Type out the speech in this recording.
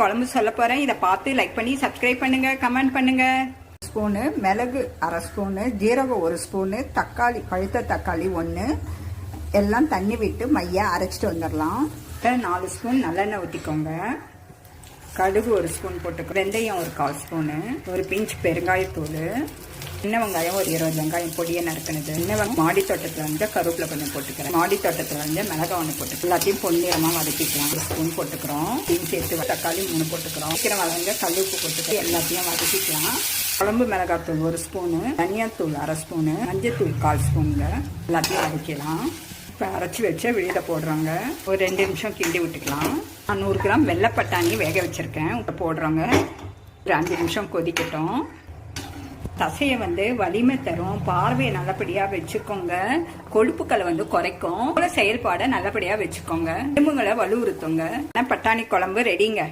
குழம்பு சொல்ல போறேன். இதை பார்த்து லைக் பண்ணி சப்ஸ்கிரைப் பண்ணுங்க கமெண்ட் பண்ணுங்க. ஸ்பூனு மிளகு அரை ஸ்பூனு ஜீரகம் ஒரு ஸ்பூனு தக்காளி பழுத்த தக்காளி ஒன்று எல்லாம் தண்ணி விட்டு மைய அரைச்சிட்டு வந்துடலாம். நாலு ஸ்பூன் நல்லெண்ணெய் ஊற்றிக்கோங்க கடுகு ஒரு ஸ்பூன் போட்டுக்கோ. வெந்தயம் ஒரு கால் ஸ்பூனு. ஒரு பிஞ்ச் பெருங்காயத்தூள். சின்ன வெங்காயம் ஒரு இருபது வெங்காயம் பொடியை நறுக்கினது. சின்ன வெங்காயம் மாடி தோட்டத்தில் வந்து கருவேப்பிலை கொஞ்சம் போட்டுக்கிறேன். மாடி தோட்டத்தில் வந்து மிளகா ஒன்று போட்டு எல்லாத்தையும் பொன்னிறமாக வதக்கிக்கலாம். ஒரு ஸ்பூன் போட்டுக்கிறோம். தீன் சேர்த்து தக்காளி மூணு போட்டுக்கிறோம். சீக்கிரம் வளர்ந்து கல் உப்பு போட்டுட்டு எல்லாத்தையும் வதக்கிக்கலாம். குழம்பு மிளகாத்தூள் ஒரு ஸ்பூனு. தனியாத்தூள் அரை ஸ்பூனு. மஞ்சத்தூள் கால் ஸ்பூனுங்க. எல்லாத்தையும் வதக்கலாம் இப்போ அரைச்சி வச்சு வெளியில் போடுறாங்க. ஒரு ரெண்டு நிமிஷம் கிண்டி விட்டுக்கலாம். நான் நூறு கிராம் வெள்ளை பட்டாணி வேக வச்சுருக்கேன். இப்போ போடுறாங்க. ஒரு அஞ்சு நிமிஷம் கொதிக்கட்டும். தசையை வந்து வலிமை தரும் பார்வையை நல்லபடியாக வச்சுக்கோங்க. கொழுப்புக்களை வந்து குறைக்கும். செயல்பாடை நல்லபடியாக வச்சுக்கோங்க. எலும்புகளை வலுவுறுத்துங்க. பட்டாணி குழம்பு ரெடிங்க